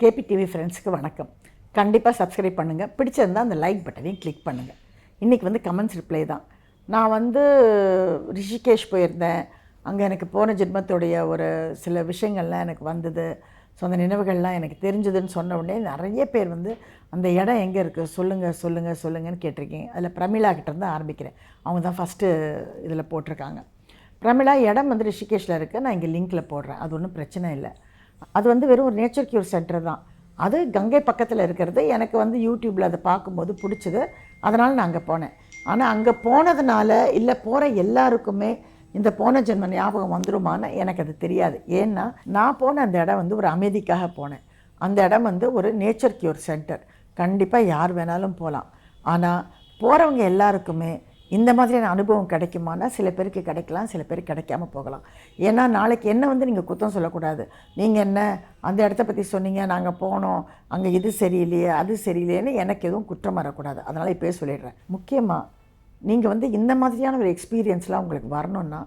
KP TV ஃப்ரெண்ட்ஸுக்கு வணக்கம். கண்டிப்பாக சப்ஸ்கிரைப் பண்ணுங்கள் பிடிச்சிருந்தா அந்த லைக் பட்டனையும் கிளிக் பண்ணுங்கள் இன்றைக்கி வந்து கமெண்ட்ஸ் ரிப்ளை தான். நான் வந்து ரிஷிகேஷ் போயிருந்தேன். அங்கே எனக்கு போன ஜென்மத்துடைய ஒரு சில விஷயங்கள்லாம் எனக்கு வந்தது. ஸோ அந்த நினைவுகள்லாம் எனக்கு தெரிஞ்சதுன்னு சொன்ன உடனே நிறைய பேர் வந்து அந்த இடம் எங்கே இருக்குது சொல்லுங்கள் சொல்லுங்கள் சொல்லுங்கன்னு கேட்டிருக்கீங்க. அதில் பிரமிளா கிட்டேருந்து ஆரம்பிக்கிறேன். அவங்க தான் ஃபஸ்ட்டு இதில் போட்டிருக்காங்க. பிரமிளா இடம் வந்து ரிஷிகேஷில் இருக்குது நான் இங்கே லிங்க்கில் போடுறேன். அது ஒன்றும் பிரச்சனை இல்லை. அது வந்து வெறும் ஒரு நேச்சர் கியூர் சென்டர் தான். அது கங்கை பக்கத்தில் இருக்கிறது. எனக்கு வந்து யூடியூப்பில் அதை பார்க்கும்போது பிடிச்சது. அதனால் நான் அங்கே போனேன். ஆனால் அங்கே போனதுனால இல்லை போகிற எல்லாருக்குமே இந்த போன ஜென்ம ஞாபகம் வந்துருமான்னு எனக்கு அது தெரியாது. ஏன்னா நான் போன அந்த இடம் வந்து ஒரு அமைதிக்காக போனேன். அந்த இடம் வந்து ஒரு நேச்சர் கியூர் சென்டர் கண்டிப்பாக யார் வேணாலும் போகலாம் ஆனால் போகிறவங்க எல்லாருக்குமே இந்த மாதிரியான அனுபவம் கிடைக்குமானா சில பேருக்கு கிடைக்கலாம் சில பேருக்கு கிடைக்காம போகலாம். ஏன்னா நாளைக்கு என்ன வந்து நீங்கள் குத்தம் சொல்லக்கூடாது. நீங்கள் என்ன அந்த இடத்த பற்றி சொன்னீங்க நாங்கள் போனோம் அங்கே இது சரியில்லையே அது சரியில்லையேன்னு எனக்கு எதுவும் குற்றம் வரக்கூடாது. அதனால் இப்போயே சொல்லிடுறேன். முக்கியமாக நீங்கள் வந்து இந்த மாதிரியான ஒரு எக்ஸ்பீரியன்ஸ்லாம் உங்களுக்கு வரணும்னா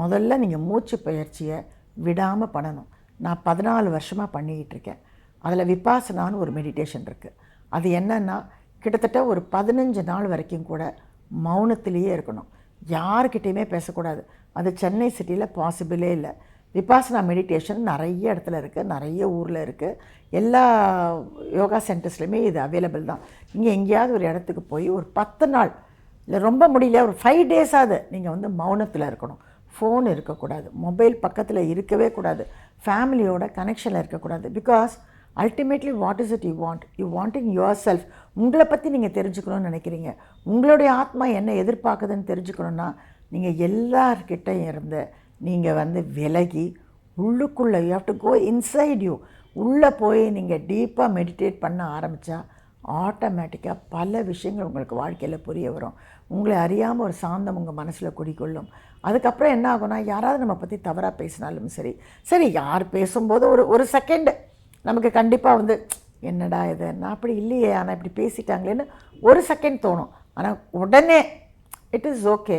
முதல்ல நீங்கள் மூச்சு பயிற்சியை விடாமல் பண்ணணும். நான் பதினாலு வருஷமாக பண்ணிக்கிட்டு இருக்கேன். அதில் விபாசனான்னு ஒரு மெடிடேஷன் இருக்குது அது என்னென்னா கிட்டத்தட்ட ஒரு பதினஞ்சு நாள் வரைக்கும் கூட மௌனத்திலேயே இருக்கணும். யாருக்கிட்டேயுமே பேசக்கூடாது. அது சென்னை சிட்டியில் பாசிபிளே இல்லை. விபாசனா மெடிடேஷன் நிறைய இடத்துல இருக்குது நிறைய ஊரில் இருக்குது எல்லா யோகா சென்டர்ஸ்லையுமே இது அவைலபிள் தான். இங்கே எங்கேயாவது ஒரு இடத்துக்கு போய் ஒரு பத்து நாள் இல்லை ரொம்ப முடியல ஒரு ஃபைவ் டேஸாவது நீங்கள் வந்து மௌனத்தில் இருக்கணும். ஃபோன் இருக்கக்கூடாது. மொபைல் பக்கத்தில் இருக்கவே கூடாது. ஃபேமிலியோட கனெக்ஷனில் இருக்கக்கூடாது. Because ultimately what is it you want you want in yourself உங்களை பற்றி நீங்கள் தெரிஞ்சுக்கணும்னு நினைக்கிறீங்க. உங்களுடைய ஆத்மா என்ன எதிர்பார்க்குதுன்னு தெரிஞ்சுக்கணுன்னா நீங்கள் எல்லார்கிட்டையும் இருந்து நீங்கள் வந்து விலகி உள்ளுக்குள்ளே you have to go inside you உள்ளே போய் நீங்கள் டீப்பாக மெடிடேட் பண்ண ஆரம்பித்தா ஆட்டோமேட்டிக்காக பல விஷயங்கள் உங்களுக்கு வாழ்க்கையில் புரிய வரும். உங்களை அறியாமல் ஒரு சாந்தம் உங்கள் மனசில் குடிக்கொள்ளும் அதுக்கப்புறம் என்ன ஆகும்னா யாராவது நம்ம பற்றி தவறாக பேசினாலும் சரி. சரி யார் பேசும்போது ஒரு ஒரு செகண்டு நமக்கு கண்டிப்பாக வந்து என்னடா இது? நான் அப்படி இல்லையே ஆனால் இப்படி பேசிட்டாங்களேன்னு ஒரு செகண்ட் தோணும். ஆனால் உடனே இட் இஸ் ஓகே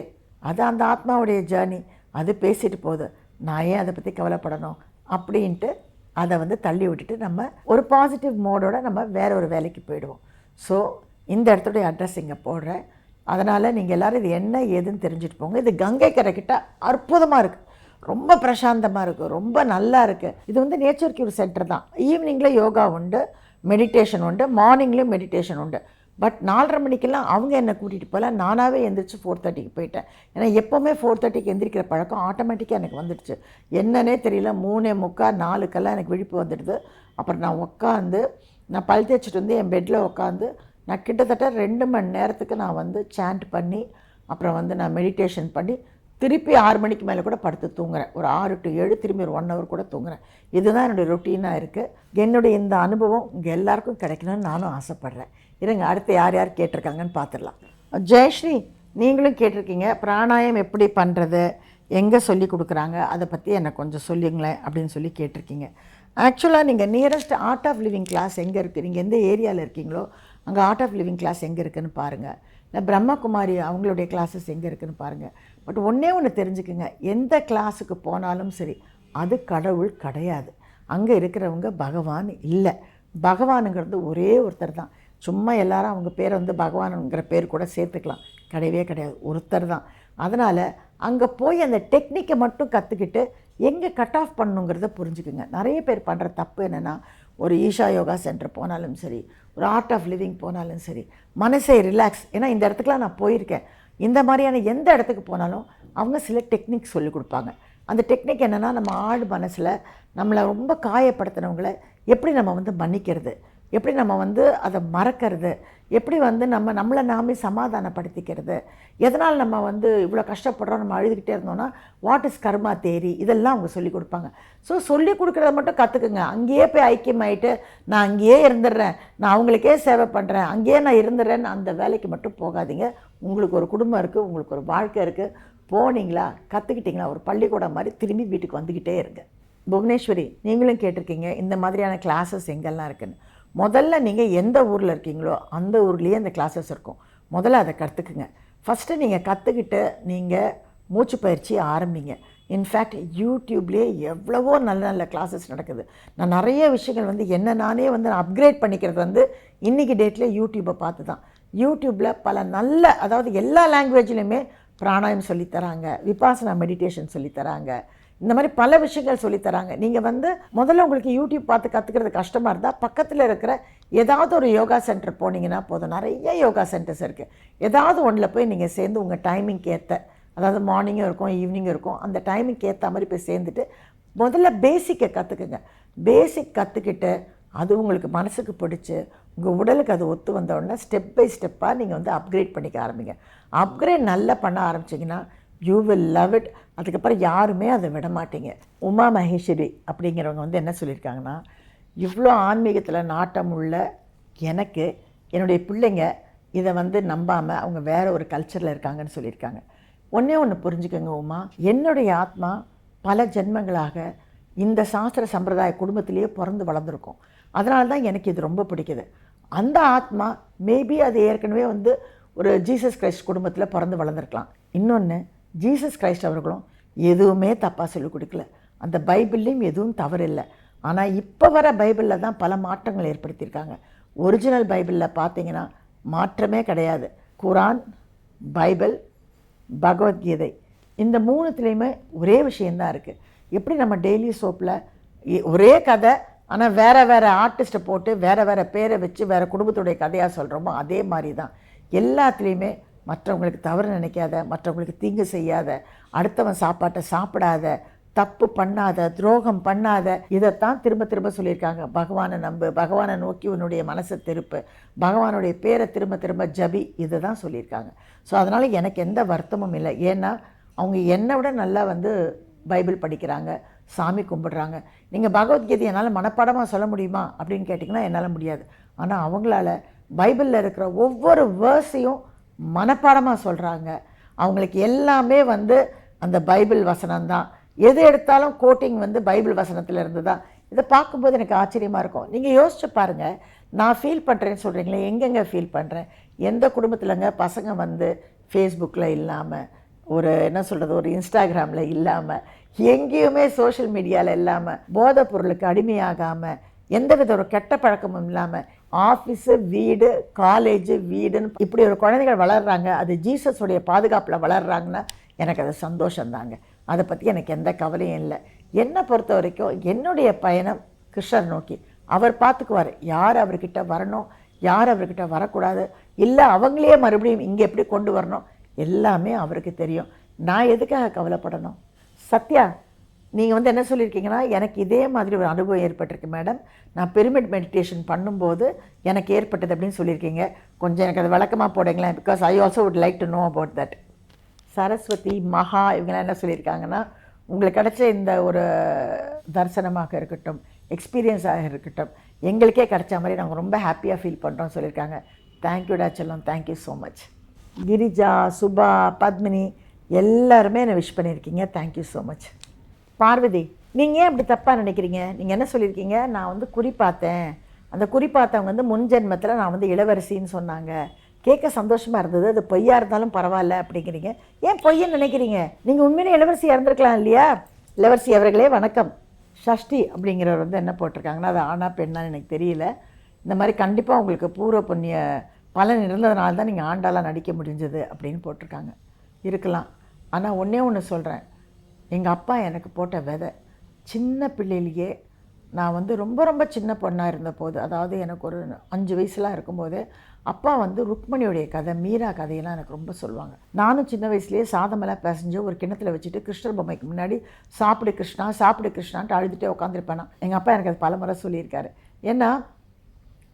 அது அந்த ஆத்மாவுடைய ஜேர்னி அது பேசிட்டு போகுது. நான் ஏன் அதை பற்றி கவலைப்படணும்? அப்படின்ட்டு அதை வந்து தள்ளி விட்டுட்டு நம்ம ஒரு பாசிட்டிவ் மோடோட நம்ம வேற ஒரு வேலைக்கு போயிடுவோம். ஸோ இந்த இடத்துடைய அட்ரஸ் இங்கே போடுறேன். அதனால் நீங்கள் எல்லோரும் இது என்ன ஏதுன்னு தெரிஞ்சுட்டு போங்க. இது கங்கை கரை கிட்ட அற்புதமாக இருக்குது ரொம்ப பிரசாந்தமாக இருக்குது ரொம்ப நல்லா இருக்குது இது வந்து நேச்சர் கியூர் சென்டர் தான். ஈவினிங்கில் யோகா உண்டு மெடிடேஷன் உண்டு மார்னிங்லேயும் மெடிடேஷன் உண்டு. பட் நாலரை மணிக்கெல்லாம் அவங்க என்னை கூட்டிகிட்டு போகல நானாகவே எந்திரிச்சு ஃபோர் தேர்ட்டிக்கு போயிட்டேன். ஏன்னா எப்போவுமே ஃபோர் தேர்ட்டிக்கு எந்திரிக்கிற பழக்கம் ஆட்டோமேட்டிக்காக எனக்கு வந்துடுச்சு. என்னன்னே தெரியல மூணே முக்கால் நாலுக்கெல்லாம் எனக்கு விழிப்பு வந்துடுது. அப்புறம் நான் உட்காந்து நான் பல் தேய்ச்சிட்டு வந்து என் பெட்டில் உட்காந்து நான் கிட்டத்தட்ட ரெண்டு மணி நேரத்துக்கு நான் வந்து சாண்ட் பண்ணி அப்புறம் வந்து நான் மெடிடேஷன் பண்ணி திருப்பி ஆறு மணிக்கு மேலே கூட படுத்து தூங்குறேன். ஒரு ஆறு டு ஏழு திரும்பி ஒரு ஒன் ஹவர் கூட தூங்குறேன். இதுதான் என்னுடைய ரொட்டீனாக இருக்குது என்னுடைய இந்த அனுபவம் இங்கே எல்லாருக்கும் கிடைக்கணும்னு நானும் ஆசைப்பட்றேன். இருங்க அடுத்து யார் யார் கேட்டிருக்காங்கன்னு பார்த்துடலாம் ஜெயஸ்ரீ நீங்களும் கேட்டிருக்கீங்க. பிராணாயம் எப்படி பண்ணுறது எங்கே சொல்லி கொடுக்குறாங்க? அதை பற்றி எனக்கு கொஞ்சம் சொல்லுங்களேன் அப்படின்னு சொல்லி கேட்டிருக்கீங்க. ஆக்சுவலாக நீங்கள் nearest Art of Living class எங்கே இருக்குது நீங்கள் எந்த ஏரியாவில் இருக்கீங்களோ அங்கே ஆர்ட் ஆஃப் லிவிங் கிளாஸ் எங்கே இருக்குதுன்னு பாருங்கள் இல்லை பிரம்மகுமாரி அவங்களுடைய கிளாஸஸ் எங்கே இருக்குதுன்னு பாருங்கள் பட் ஒன்றே ஒன்று தெரிஞ்சுக்குங்க. எந்த கிளாஸுக்கு போனாலும் சரி அது கடவுள் கிடையாது. அங்கே இருக்கிறவங்க பகவான் இல்லை. பகவானுங்கிறது ஒரே ஒருத்தர் தான். சும்மா எல்லாரும் அவங்க பேரை வந்து பகவானுங்கிற பேர் கூட சேர்த்துக்கலாம். கிடையவே கிடையாது. ஒருத்தர் தான். அதனால் அங்கே போய் அந்த டெக்னிக்கை மட்டும் கற்றுக்கிட்டு எங்கே கட் ஆஃப் பண்ணுங்கிறத புரிஞ்சுக்குங்க. நிறைய பேர் பண்ணுற தப்பு என்னென்னா ஒரு ஈஷா யோகா சென்டர் போனாலும் சரி ஒரு ஆர்ட் ஆஃப் லிவிங் போனாலும் சரி மனசை ரிலாக்ஸ் ஏன்னா இந்த இடத்துக்குலாம் நான் போயிருக்கேன். இந்த மாதிரியான எந்த இடத்துக்கு போனாலும் அவங்க சில டெக்னிக் சொல்லிக் கொடுப்பாங்க. அந்த டெக்னிக் என்னென்னா நம்ம ஆடு மனசில் நம்மளை ரொம்ப காயப்படுத்தினவங்களை எப்படி நம்ம வந்து மன்னிக்கிறது? எப்படி நம்ம வந்து அதை மறக்கிறது? எப்படி வந்து நம்ம நம்மளை நாமே சமாதானப்படுத்திக்கிறது? எதனால் நம்ம வந்து இவ்வளோ கஷ்டப்படுறோம்? நம்ம அழுதுகிட்டே இருந்தோம்னா வாட் இஸ் கர்மா தேரி இதெல்லாம் அவங்க சொல்லி கொடுப்பாங்க. ஸோ சொல்லி கொடுக்குறத மட்டும் கற்றுக்குங்க அங்கேயே போய் ஐக்கியமாயிட்டு நான் அங்கேயே இருந்துடுறேன். நான் அவங்களுக்கே சேவை பண்ணுறேன் அங்கேயே நான் இருந்துடுறேன்னு அந்த வேலைக்கு மட்டும் போகாதீங்க. உங்களுக்கு ஒரு குடும்பம் இருக்குது உங்களுக்கு ஒரு வாழ்க்கை இருக்குது போனீங்களா? கற்றுக்கிட்டிங்களா ஒரு பள்ளிக்கூடம் மாதிரி திரும்பி வீட்டுக்கு வந்துக்கிட்டே இருங்க. புவனேஸ்வரி நீங்களும் கேட்டிருக்கீங்க இந்த மாதிரியான கிளாஸஸ் எங்கெல்லாம் இருக்குன்னு. முதல்ல நீங்கள் எந்த ஊரில் இருக்கீங்களோ அந்த ஊர்லேயே அந்த கிளாஸஸ் இருக்கும். முதல்ல அதை கற்றுக்குங்க ஃபஸ்ட்டு நீங்கள் கற்றுக்கிட்டு நீங்கள் மூச்சு பயிற்சி ஆரம்பிங்க. இன்ஃபேக்ட் யூடியூப்லேயே எவ்வளவோ நல்ல நல்ல கிளாஸஸ் நடக்குது. நான் நிறைய விஷயங்கள் வந்து என்ன நானே வந்து நான் அப்கிரேட் பண்ணிக்கிறது வந்து இன்றைக்கி டேட்டில் யூடியூப்பை பார்த்து தான் யூடியூப்பில் பல நல்ல அதாவது எல்லா லாங்குவேஜ்லேயுமே பிராணாயம் சொல்லித்தராங்க விபாசனா மெடிடேஷன் சொல்லித்தராங்க இந்த மாதிரி பல விஷயங்கள் சொல்லித்தராங்க. நீங்கள் வந்து முதல்ல உங்களுக்கு யூடியூப் பார்த்து கற்றுக்கிறது கஷ்டமாக இருந்தால் பக்கத்தில் இருக்கிற ஏதாவது ஒரு யோகா சென்டர் போனீங்கன்னா போதும். நிறைய யோகா சென்டர்ஸ் இருக்குது ஏதாவது ஒன்றில் போய் நீங்கள் சேர்ந்து உங்கள் டைமிங்க்கு ஏற்ற அதாவது மார்னிங்கும் இருக்கும் ஈவினிங்கும் இருக்கும் அந்த டைமிங்க்கு ஏற்ற மாதிரி போய் சேர்ந்துட்டு முதல்ல பேசிக்கை கற்றுக்குங்க பேசிக் கற்றுக்கிட்டு அது உங்களுக்கு மனசுக்கு பிடிச்சி உங்கள் உடலுக்கு அது ஒத்து வந்த உடனே ஸ்டெப் பை ஸ்டெப்பாக நீங்கள் வந்து அப்கிரேட் பண்ணிக்க ஆரம்பிங்க. அப்கிரேட் நல்லா பண்ண ஆரம்பிச்சிங்கன்னா யூ வில் லவ் இட் அதுக்கப்புறம் யாருமே அதை விட மாட்டீங்க உமா மகேஸ்வரி அப்படிங்கிறவங்க வந்து என்ன சொல்லியிருக்காங்கன்னா இவ்வளோ ஆன்மீகத்தில் நாட்டம் உள்ள எனக்கு என்னுடைய பிள்ளைங்க இதை வந்து நம்பாமல் அவங்க வேற ஒரு கல்ச்சரில் இருக்காங்கன்னு சொல்லியிருக்காங்க. ஒன்றே ஒன்று புரிஞ்சுக்கோங்க உமா. என்னுடைய ஆத்மா பல ஜென்மங்களாக இந்த சாஸ்திர சம்பிரதாய குடும்பத்திலேயே பிறந்து வளர்ந்துருக்கும். அதனால தான் எனக்கு இது ரொம்ப பிடிக்குது. அந்த ஆத்மா மேபி அது ஏற்கனவே வந்து ஒரு ஜீசஸ் கிரைஸ்ட் குடும்பத்தில் பிறந்து வளர்ந்துருக்கலாம். இன்னொன்று ஜீசஸ் கிரைஸ்ட் அவர்களும் எதுவுமே தப்பாக சொல்லிக் கொடுக்கல. அந்த பைபிள்லேயும் எதுவும் தவறு இல்லை. ஆனால் இப்போ வர பைபிளில் தான் பல மாற்றங்கள் ஏற்படுத்தியிருக்காங்க. ஒரிஜினல் பைபிளில் பார்த்தீங்கன்னா மாற்றமே கிடையாது. குரான் பைபிள் பகவத்கீதை இந்த மூணுத்துலேயுமே ஒரே விஷயந்தான் இருக்குது எப்படி நம்ம டெய்லி சோப்பில் ஒரே கதை ஆனால் வேறு வேறு ஆர்டிஸ்ட்டை போட்டு வேறு வேறு பேரை வச்சு வேறு குடும்பத்துடைய கதையாக சொல்கிறோமோ அதே மாதிரி தான் எல்லாத்துலேயுமே மற்றவங்களுக்கு தவறு நினைக்காத மற்றவங்களுக்கு தீங்கு செய்யாத அடுத்தவன் சாப்பாட்டை சாப்பிடாத தப்பு பண்ணாத துரோகம் பண்ணாத இதைத்தான் திரும்ப திரும்ப சொல்லியிருக்காங்க. பகவானை நம்பு பகவானை நோக்கி உன்னுடைய மனசை திருப்பு பகவானுடைய பேரை திரும்ப திரும்ப ஜபி இதை தான் சொல்லியிருக்காங்க. ஸோ அதனால் எனக்கு எந்த வருத்தமும் இல்லை. ஏன்னா அவங்க என்னை விட நல்லா வந்து பைபிள் படிக்கிறாங்க சாமி கும்பிடுறாங்க. நீங்கள் பகவத்கீதை என்னால் மனப்பாடமாக சொல்ல முடியுமா அப்படின்னு கேட்டிங்கன்னா என்னால் முடியாது. ஆனால் அவங்களால பைபிளில் இருக்கிற ஒவ்வொரு வேர்ஸையும் மனப்பாடமாக சொல்கிறாங்க அவங்களுக்கு எல்லாமே வந்து அந்த பைபிள் வசனம் தான் எது எடுத்தாலும் கோட்டிங் வந்து பைபிள் வசனத்தில் இருந்து தான் இதை பார்க்கும்போது எனக்கு ஆச்சரியமாக இருக்கும். நீங்கள் யோசிச்சு பாருங்கள் நான் ஃபீல் பண்ணுறேன்னு சொல்கிறீங்களே எங்கெங்கே ஃபீல் பண்ணுறேன் எந்த குடும்பத்திலங்க பசங்க வந்து ஃபேஸ்புக்கில் இல்லாமல் ஒரு என்ன சொல்கிறது ஒரு இன்ஸ்டாகிராமில் இல்லாமல் எங்கேயுமே சோஷியல் மீடியாவில் இல்லாமல் போதைப் பொருளுக்கு அடிமையாகாமல் எந்தவித ஒரு கெட்ட பழக்கமும் இல்லாமல் ஆஃபீஸு வீடு காலேஜு வீடுன்னு இப்படி ஒரு குழந்தைகள் வளர்கிறாங்க அது ஜீசஸுடைய பாதுகாப்பில் வளர்கிறாங்கன்னா எனக்கு அது சந்தோஷந்தாங்க அதை பற்றி எனக்கு எந்த கவலையும் இல்லை. என்னை பொறுத்த வரைக்கும் என்னுடைய பயணம் கிருஷ்ணர் நோக்கி. அவர் பார்த்துக்குவார் யார் அவர்கிட்ட வரணும்? யார் அவர்கிட்ட வரக்கூடாது? இல்லை அவங்களே மறுபடியும் இங்கே எப்படி கொண்டு வரணும்? எல்லாமே அவருக்கு தெரியும். நான் எதுக்காக கவலைப்படணும்? சத்யா நீங்கள் வந்து என்ன சொல்லியிருக்கீங்கன்னா எனக்கு இதே மாதிரி ஒரு அனுபவம் ஏற்பட்டிருக்கு மேடம். நான் பெருமிட் மெடிடேஷன் பண்ணும்போது எனக்கு ஏற்பட்டது அப்படின்னு சொல்லியிருக்கீங்க. கொஞ்சம் எனக்கு அது விளக்கமாக போடுங்களேன் because I also would like to know about that Saraswati Maha இவங்கெல்லாம் என்ன சொல்லியிருக்காங்கன்னா உங்களுக்கு கிடைச்ச இந்த ஒரு தரிசனமாக இருக்கட்டும் எக்ஸ்பீரியன்ஸாக இருக்கட்டும் எங்களுக்கே கிடைச்ச மாதிரி நாங்கள் ரொம்ப ஹாப்பியாக ஃபீல் பண்ணுறோம் சொல்லியிருக்காங்க. தேங்க்யூடா செல்லம் thank you so much Girija Subha Padmini எல்லாருமே என்னை விஷ் பண்ணியிருக்கீங்க. தேங்க்யூ ஸோ மச் பார்வதி நீங்கள் ஏன் அப்படி தப்பாக நினைக்கிறீங்க? நீங்கள் என்ன சொல்லியிருக்கீங்க? நான் வந்து குறி பார்த்தேன். அந்த குறி பார்த்தவங்க வந்து முன் ஜென்மத்தில் நான் வந்து இளவரசின்னு சொன்னாங்க. கேட்க சந்தோஷமாக இருந்தது. அது பொய்யா இருந்தாலும் பரவாயில்ல அப்படிங்கிறீங்க. ஏன் பொய்யன்னு நினைக்கிறீங்க? நீங்கள் உண்மையிலே இளவரசி இறந்துருக்கலாம் இல்லையா? இளவரசி அவர்களே வணக்கம். ஷஷ்டி அப்படிங்கிறவர் வந்து என்ன போட்டிருக்காங்கன்னா அது ஆனா பெண்ணான்னு எனக்கு தெரியல. இந்த மாதிரி கண்டிப்பாக உங்களுக்கு பூர்வ புண்ணிய பலன் இருந்ததுனால தான் நீங்கள் ஆண்டாலாம் நடிக்க முடிஞ்சது அப்படின்னு போட்டிருக்காங்க. இருக்கலாம். ஆனால் ஒன்றே ஒன்று சொல்கிறேன் எங்கள் அப்பா எனக்கு போட்ட விதை சின்ன பிள்ளையிலேயே நான் வந்து ரொம்ப ரொம்ப சின்ன பொண்ணாக இருந்தபோது அதாவது எனக்கு ஒரு அஞ்சு வயசுலாம் இருக்கும்போது அப்பா வந்து ருக்மணியுடைய கதை மீரா கதையெல்லாம் எனக்கு ரொம்ப சொல்லுவாங்க. நானும் சின்ன வயசுலேயே சாதமெல்லாம் பிசைஞ்சு ஒரு கிணத்துல வச்சுட்டு கிருஷ்ணர் பொம்மைக்கு முன்னாடி சாப்பிடு கிருஷ்ணா சாப்பிடு கிருஷ்ணான்ட்டு அழுதுகிட்டே உட்காந்துருப்பேனா எங்கள் அப்பா எனக்கு அது பலமுறை சொல்லியிருக்காரு. ஏன்னா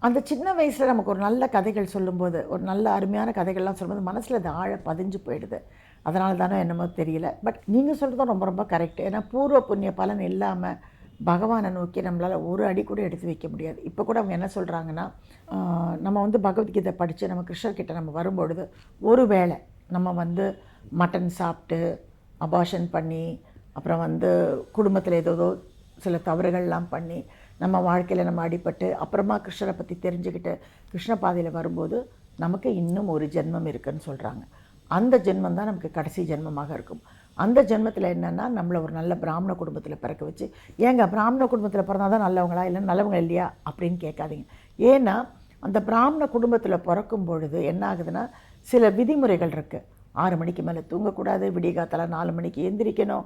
அந்த சின்ன வயசில் நமக்கு ஒரு நல்ல கதைகள் சொல்லும்போது ஒரு நல்ல அருமையான கதைகள்லாம் சொல்லும்போது மனசில் அது ஆழ பதிஞ்சு போயிடுது. அதனால தானே என்னமோ தெரியல. பட் நீங்கள் சொல்கிறதும் ரொம்ப ரொம்ப கரெக்ட். ஏன்னா பூர்வ புண்ணிய பலன் இல்லாமல் பகவானை நோக்கி நம்மளால் ஒரு அடி கூட எடுத்து வைக்க முடியாது. இப்போ கூட அவங்க என்ன சொல்கிறாங்கன்னா நம்ம வந்து பகவத்கீதை படித்து நம்ம கிருஷ்ணர்கிட்ட நம்ம வரும்பொழுது ஒரு வேளை நம்ம வந்து மட்டன் சாப்பிட்டு அபாஷன் பண்ணி அப்புறம் வந்து குடும்பத்தில் ஏதோ சில தவறுகள்லாம் பண்ணி நம்ம வாழ்க்கையில் நம்ம அடிபட்டு அப்புறமா கிருஷ்ணரை பற்றி தெரிஞ்சுக்கிட்டு கிருஷ்ண பாதையில் வரும்போது நமக்கு இன்னும் ஒரு ஜென்மம் இருக்குன்னு சொல்கிறாங்க அந்த ஜென்மம் தான் நமக்கு கடைசி ஜென்மமாக இருக்கும். அந்த ஜென்மத்தில் என்னென்னா நம்மளை ஒரு நல்ல பிராமண குடும்பத்தில் பிறக்க வச்சு ஏங்க பிராமண குடும்பத்தில் பிறந்தால் தான் நல்லவங்களா இல்லை நல்லவங்க இல்லையா அப்படின்னு கேட்காதீங்க. ஏன்னா அந்த பிராமண குடும்பத்தில் பிறக்கும் பொழுது என்ன ஆகுதுன்னா சில விதிமுறைகள் இருக்குது ஆறு மணிக்கு மேலே தூங்கக்கூடாது விடியகாத்தால் நாலு மணிக்கு எந்திரிக்கணும்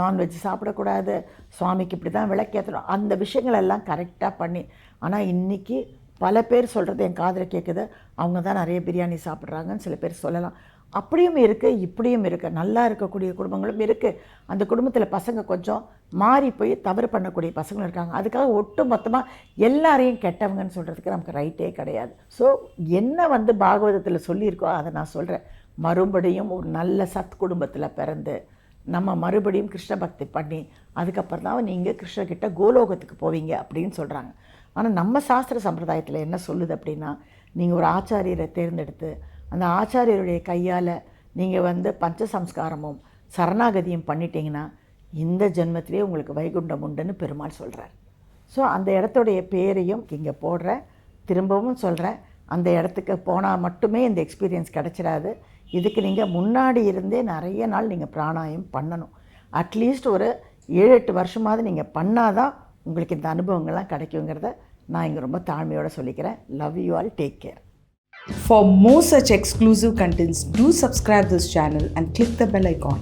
நான்வெஜ் சாப்பிடக்கூடாது சுவாமிக்கு இப்படி தான் விளக்கேற்றணும் அந்த விஷயங்கள் எல்லாம் கரெக்டாக பண்ணி ஆனால் இன்றைக்கி பல பேர் சொல்கிறது என் காதில் கேட்குது அவங்க தான் நிறைய பிரியாணி சாப்பிட்றாங்கன்னு சில பேர் சொல்லலாம். அப்படியும் இருக்குது இப்படியும் இருக்குது நல்லா இருக்கக்கூடிய குடும்பங்களும் இருக்குது அந்த குடும்பத்தில் பசங்க கொஞ்சம் மாறி போய் தவறு பண்ணக்கூடிய பசங்களும் இருக்காங்க. அதுக்காக ஒட்டு மொத்தமாக எல்லாரையும் கெட்டவங்கன்னு சொல்கிறதுக்கு நமக்கு ரைட்டே கிடையாது. ஸோ என்ன வந்து பாகவதத்தில் சொல்லியிருக்கோ அதை நான் சொல்கிறேன் மறுபடியும் ஒரு நல்ல சத் குடும்பத்தில் பிறந்து நம்ம மறுபடியும் கிருஷ்ண பக்தி பண்ணி அதுக்கப்புறம் தான் நீங்கள் கிருஷ்ணகிட்ட கோலோகத்துக்கு போவீங்க அப்படின்னு சொல்கிறாங்க ஆனால் நம்ம சாஸ்திர சம்பிரதாயத்தில் என்ன சொல்லுது அப்படின்னா நீங்கள் ஒரு ஆச்சாரியரை தேர்ந்தெடுத்து அந்த ஆச்சாரியருடைய கையால் நீங்கள் வந்து பஞ்ச சம்ஸ்காரமும் சரணாகதியும் பண்ணிட்டீங்கன்னா இந்த ஜென்மத்திலே உங்களுக்கு வைகுண்டம் உண்டுன்னு பெருமாள் சொல்கிறார் ஸோ அந்த இடத்துடைய பேரையும் இங்கே போடுறேன் திரும்பவும் சொல்கிறேன் அந்த இடத்துக்கு போனால் மட்டுமே இந்த எக்ஸ்பீரியன்ஸ் கிடச்சிடாது இதுக்கு நீங்கள் முன்னாடி இருந்தே நிறைய நாள் நீங்கள் பிராணாயம் பண்ணணும். அட்லீஸ்ட் ஒரு ஏழு எட்டு வருஷமாவது நீங்கள் பண்ணால் தான் உங்களுக்கு இந்த அனுபவங்கள்லாம் கிடைக்குங்கிறத நான் இங்கே ரொம்ப தாழ்மையோடு சொல்லிக்கிறேன். Love you all take care For more such exclusive contents, do subscribe this channel and click the bell icon.